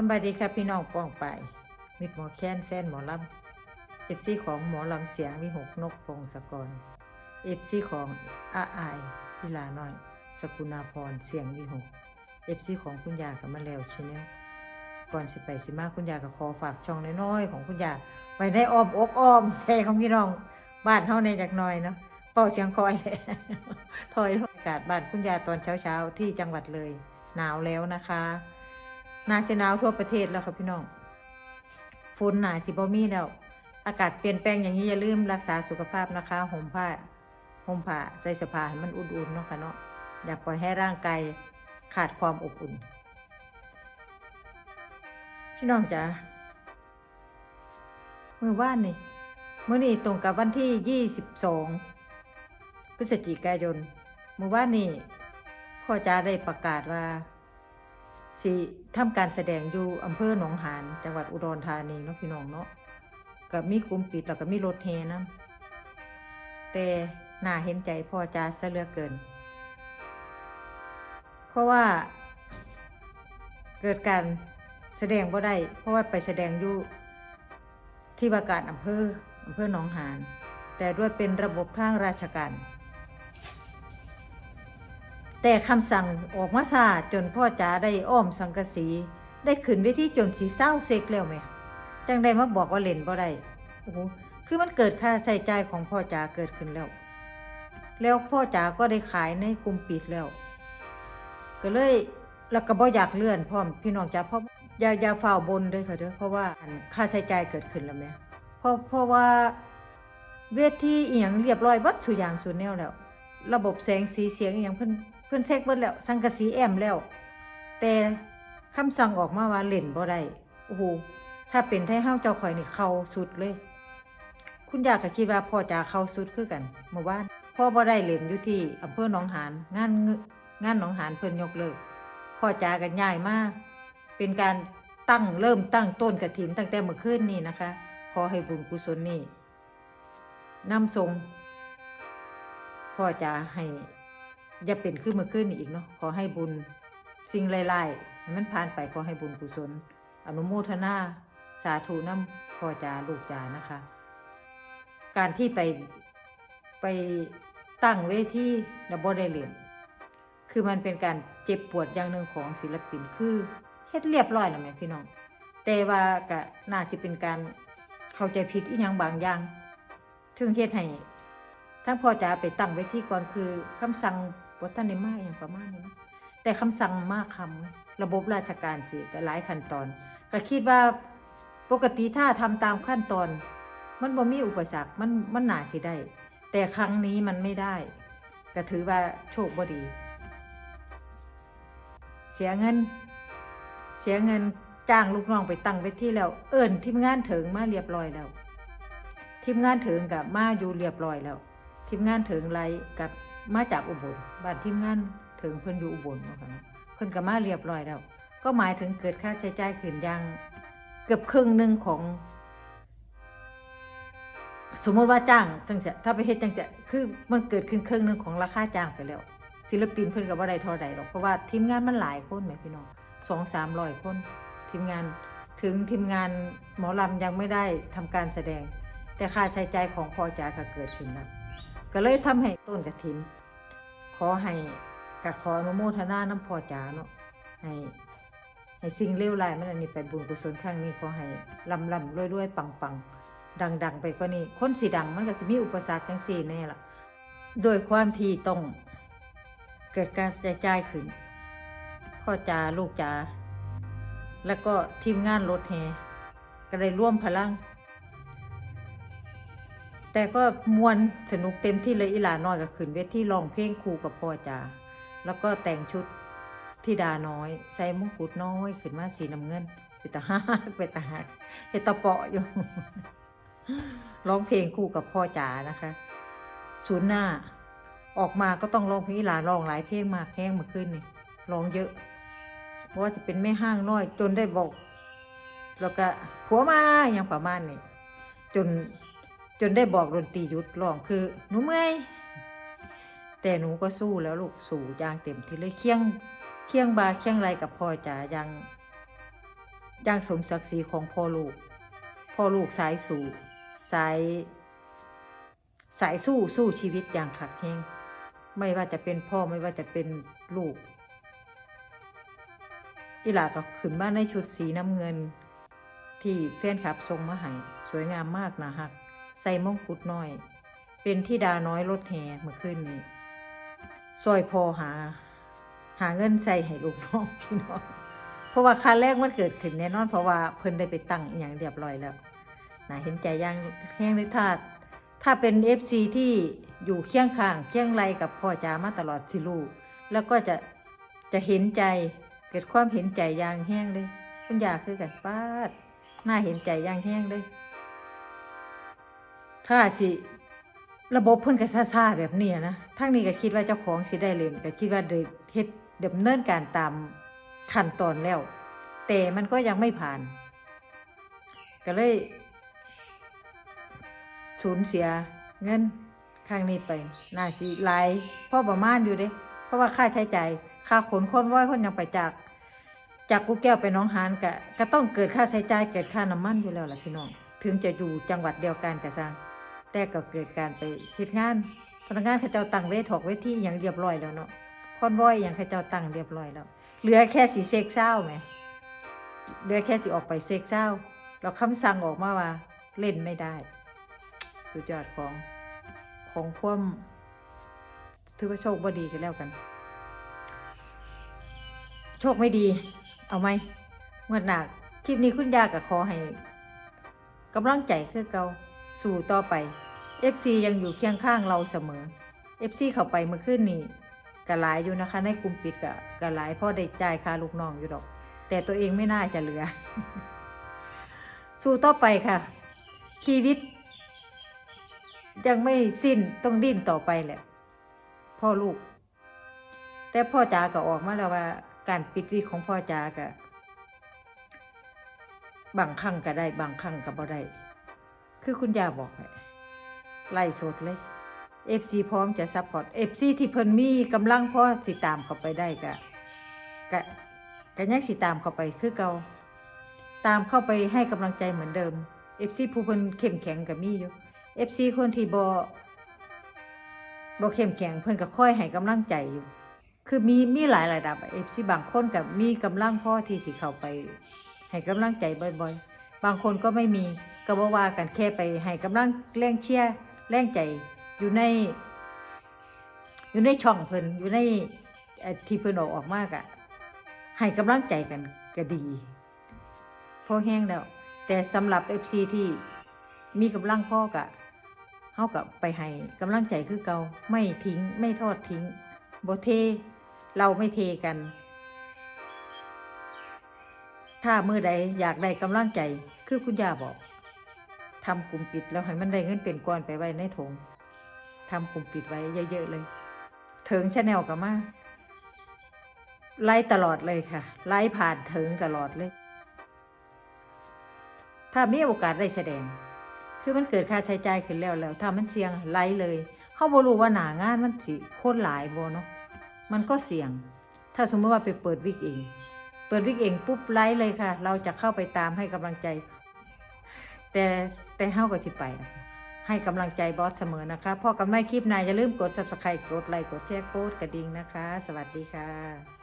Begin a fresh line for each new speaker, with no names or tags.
สบายดีครับพี่น้องป้องไป มิดหมอแค้นแฟนหมอลำเอฟซีของหมอลำเสียงวิหกนกพงศกรเอฟซีของอาอายพิลาน้อย สกุณาพรเสียงวิหกเอฟซีของคุณยากับมาแล้วชแนลก่อนสิไปสิมาคุณยากับขอฝากช่องน้อยๆของคุณยาไว้ในอ้อมอกอ้อมใจของพี่น้องบ้านเท่าในจากหน้อยเนาะเป่าเสียงคอยถอยอากาศบ้านคุณยาตอนเช้าๆที่จังหวัดเลย หนาวแล้วนะคะ นาสิหนาวทั่วประเทศแล้วครับพี่น้องฝนหนาสิบมีแล้ว อากาศเปลี่ยนแปลงอย่างนี้อย่าลืมรักษาสุขภาพนะคะห่มผ้าห่มผ้าใส่สื้อผ้าให้มันอุ่นๆเนาะค่ะเนาะอย่าปล่อยให้ร่างกายขาดความอบอุ่น พี่น้องจ๋าเมื่อวานนี่เมื่อนี้ตรงกับวันที่ยี่สิบสองพฤศจิกายนเมื่อวานนี่พ่อจ๋าได้ประกาศว่า สิทำการแสดงอยู่อำเภอหนองหานจังหวัดอุดรธานีเนาะพี่น้องเนาะกับมีกลุ่มปิดแล้วก็มีรถเฮนะแต่น่าเห็นใจพ่อจ้าซะเหลือเกิน เพราะว่า เกิดการแสดงบ่ได้ เพราะว่าไปแสดงอยู่ที่ว่าการอำเภออำเภอหนองหาน แต่ด้วยเป็นระบบทางราชการ แต่คำสั่งออกมาซาจนพ่อจ๋าได้อ้อมสังกสี ได้ขึ้นเวทีจนสีเศร้าเซกแล้วไหมจังได้มาบอกว่าเล่นบ่ได้โอ้โหคือมันเกิดค่าใช้จ่ายของพ่อจ๋าเกิดขึ้นแล้ว แล้วพ่อจ๋าก็ได้ขายในกลุ่มปิดแล้ว ก็เลยแล้วก็บ่อยากเลื่อนพร้อพี่น้องจ๋าเพราะอย่าอย่าฝ่าบนด้วยค่ะเด้อเพราะว่าค่าใช้จ่ายเกิดขึ้นแล้วแม่เพราะเพราะว่าเวทีอีหยังเรียบร้อยบัดสุอย่างสุดแนวแล้ว ระบบแสงสีเสียงอหย่างเพิ่น เพิ่นเช็คเบิดแล้ว สังกะสีแอมแล้ว แต่คำสั่งออกมาว่าเล่นบ่ได้โอ้โหถ้าเป็นไทเฮาเจ้าข่อยนี่เข้าสุดเลย คุณยายก็คิดว่าพ่อจะเข้าสุดคือกันเมื่อวานพ่อบ่ได้เล่นอยู่ที่อำเภอหนองหานงานงานหนองหานเพิ่นยกเลิกพ่อจากันย้ายมาเป็นการตั้งเริ่มตั้งต้นกระถินตั้งแต่เมื่อคืนนี้นะคะ ขอให้บุญกุศลนี่นำทรงพ่อจะให้ อย่าเป็นขึ้นมาขึ้นอีกเนาะขอให้บุญสิ่งไล่ๆให้มันผ่านไปขอให้บุญกุศล อนุโมทนาสาธุน้ำพ่อจาลูกจานะคะ การที่ไปไปตั้งเวทีแล้วบ่ได้เรียนคือมันเป็นการเจ็บปวดอย่างหนึ่งของศิลปินคือเฮ็ดเรียบร้อยแล้วแม่พี่น้อง แต่ว่าก็น่าจะเป็นการเข้าใจผิดอีหยังบางอย่างถึงเฮ็ดให้ทั้งพ่อจ๋าไปตั้งไว้ที่ก่อนคือคำสั่ง วัฒนในมากอย่างประมาณนี้นะแต่คำสั่งมากคำระบบราชการสิแต่หลายขั้นตอน ก็คิดว่าปกติถ้าทำตามขั้นตอน มันบ่มีอุปสรรคมันมันน่าสิได้ แต่ครั้งนี้มันไม่ได้ก็ถือว่าโชคบ่ดี เสียเงิน เสียเงินจ้างลูกน้องไปตั้งไว้ที่แล้ว เอิ้นทีมงานถึงมาเรียบร้อยแล้วทีมงานถึงกับมาอยู่เรียบร้อยแล้วทีมงานถึงไรกับ มาจากอุบลบ้านทีมงานถึงเพิ่นอยู่อุบลเนาะค่ะนะเพิ่นก็มาเรียบร้อยแล้ว ก็หมายถึงเกิดค่าใช้จ่ายขึ้นอย่างเกือบครึ่งหนึ่งของ สมมติว่าจ้างจังเสถ้าไปเฮ็ดจังเสคือมันเกิดขึ้นครึ่งหนึ่งของราคาจ้างไปแล้ว ศิลปินเพิ่นก็บ่ได้เท่าใดหรอกเพราะว่าทีมงานมันหลายคนแหมพี่น้องสองสามร้อยคน ทีมงานถึงทีมงานหมอลำยังไม่ได้ทำการแสดง แต่ค่าใช้จ่ายของพอจ๋าก็เกิดขึ้นแล้วก็เลยทำให้ต้นกระถิน ขอให้กับขออนุโมทนาน้ำพ่อจ๋าเนาะให้ให้สิ่งเลวร้ายมันอันนี้ไปบุญกุศลครั้งนี้ขอให้ลำลำรวยรวยปังปังดังดังไปกว่านี้ คนสีดังมันก็จะมีอุปสรรคจังสี่แน่ล่ะ โดยความที่ต้องเกิดการใช้จ่ายขึ้น พ่อจ๋าลูกจ๋าแล้วก็ทีมงานรถแฮก็ได้ร่วมพลัง แต่ก็มวนสนุกเต็มที่เลยอีหลาน้อยก็ขึ้นเวทีร้องเพลงคู่กับพ่อจ๋าแล้วก็แต่งชุดที่ดาน้อย ใส่มงกุฎน้อยขึ้นมาสีน้ำเงินไปตาฮักไปตาฮักเฮตะเปาะอยู่ร้องเพลงคู่กับพ่อจ๋านะคะศูนย์หน้า ออกมาก็ต้องร้องเพลงอีหลาร้องหลายเพลงมากแห้งมาขึ้นนี่ร้องเยอะ เพราะว่าจะเป็นแม่ห้างน้อย จนได้บอก แล้วก็ผัวมาอย่างประมาณนี้จน จนได้บอกดนตรีหยุดร้องคือหนูเมื่อยแต่หนูก็สู้แล้วลูกสู้อย่างเต็มที่เลยเคียงเคียงบาเคียงไรกับพ่อจ๋าย่างย่างสมศักดิ์ศรีของพ่อลูก พ่อลูกสายสู่สายสายสู้สู้ชีวิตอย่างขักแหงไม่ว่าจะเป็นพ่อไม่ว่าจะเป็นลูกอีหลาก็ขึ้นมาในชุดสีน้ำเงิน ที่แฟนคลับทรงมาให้สวยงามมากนะฮัก ใส่มงกุฎน้อย เป็นที่ดาน้อยรถแห่เมื่อคืนนี้ซอยพอหา หาเงินใส่ให้ลูกน้องพี่น้องเพราะว่าค่าแรกมันเกิดขึ้นแน่นอนเพราะว่าเพิ่นได้ไปตั้งอย่างเรียบร้อยแล้วน่าเห็นใจย่างแห้งเลยถ้าถ้าเป็นเอฟซีที่อยู่เคียงข้างเคียงไรกับพ่อจ๋ามาตลอดสิลูกแล้วก็จะจะเห็นใจเกิดความเห็นใจย่างแห้งเลยคุณยาคือกันป้าดน่าเห็นใจย่างแห้งเลย ถ้าสิ ระบบเพิ่นก็ซ่าๆแบบนี้นะทั้งนี้ก็คิดว่าเจ้าของสิได้เล่นก็คิดว่าได้เฮ็ดดำเนินการตามขั้นตอนแล้ว แต่มันก็ยังไม่ผ่าน ก็เลยสูญเสียเงินครั้งนี้ไป น่าสิหลายพ่อประมาณอยู่เด้ เพราะว่าค่าใช้จ่ายค่าขนคนว้อยคนยังไปจาก จากกูแก้วไปน้องหานก็ก็ต้องเกิดค่าใช้จ่ายเกิดค่าน้ำมันอยู่แล้วล่ะพี่น้อง ถึงจะอยู่จังหวัดเดียวกันก็สร้าง แต่ก็เกิดการไปเฮ็ดงาน พนักงานเขาเจ้าตั้งเวทถอกเวทีอย่างเรียบร้อยแล้วเนาะคอนวอยอย่างเขาเจ้าตั้งเรียบร้อยแล้ว เหลือแค่สิเซ็กเศร้าไหมเหลือแค่สิออกไปเซ็กเศร้าแล้วคำสั่งออกมาว่าเล่นไม่ได้ สุดยอดของของพวมถือว่าโชคบ่ดีกันแล้วกัน โชคไม่ดี เอาไหมเมื่อหนักคลิปนี้คุณยากับขอให้กำลังใจคือเกา สู่ต่อไป FC ยังอยู่เคียงข้างเราเสมอ FC เข้าไปเมื่อคืนนี้กะหลายอยู่นะคะ ในกลุ่มปิดกะกะหลายพราะได้จ่ายค่าลูกน้องอยู่ดอก แต่ตัวเองไม่น่าจะเหลือ สู่ต่อไปค่ะ ชีวิต ยังไม่สิ้นต้องดิ้นต่อไปแหละพ่อลูก แต่พ่อจ๋าก็ออกมาแล้วว่า การปิดวิกของพ่อจ๋าก็บางครั้งก็ได้บางครั้งก็บ่ได้ คือคุณยาบอกแหละไล่สดเลย FC พร้อมจะซัพพอร์ต FC ที่เพิ่นมีกำลังพอสิตามเข้าไปได้ก็ก็ก็ยังสิตามเข้าไปคือเกาตามเข้าไปให้กำลังใจเหมือนเดิม FC ผู้เพิ่นเข้มแข็งก็มีอยู่ FC คนที่บ่บ่เข้มแข็งเพิ่นก็ค่อยให้กำลังใจอยู่ คือมีมีหลายระดับ FC บางคนก็มีกำลังพอที่สิเข้าไป ให้กำลังใจบ่อย ๆ บางคนก็ไม่มี ก็บ่ว่ากันแค่ไปให้กำลังแรงเชียร์แรงใจอยู่ใน อยู่ในช่องเพิ่นอยู่ในที่เพิ่นออกออกมากอะให้กำลังใจกันก็ดีพอแห้งแล้ว แต่สำหรับ FC ที่มีกำลังพ่อกะเฮากับไปให้กำลังใจคือเกาไม่ทิ้งไม่ทอดทิ้งบ่เท เราไม่เทกัน ถ้ามือใดอยากได้กำลังใจคือคุณย่าบอก ทำกลุ่มปิดแล้วให้มันได้เงินเป็นก้อนไปไว้ในถงทำกลุ่มปิดไว้เยอะๆเลยเถิงชาแนลกับมาไล่ตลอดเลยค่ะ ไล่ผ่านเถิงตลอดเลย ถ้ามีโอกาสได้แสดง คือมันเกิดค่าใช้จ่ายขึ้นแล้วแล้ว ถ้ามันเสี่ยงไล่เลยเขาบ่รู้ว่าหนางานมันสิโคนหลายบ่เนาะมันก็เสี่ยง ถ้าสมมติว่าไปเปิดวิกเอง เปิดวิกเองปุ๊บไลฟ์เลยค่ะ เราจะเข้าไปตามให้กำลังใจ แต่แต่เฮาก็สิไปนะคะให้กำลังใจบอสเสมอนะคะพอกำไรคลิปนายอย่าลืมกด subscribe กดไลค์กดแชร์กดกระดิ่งนะคะ สวัสดีค่ะ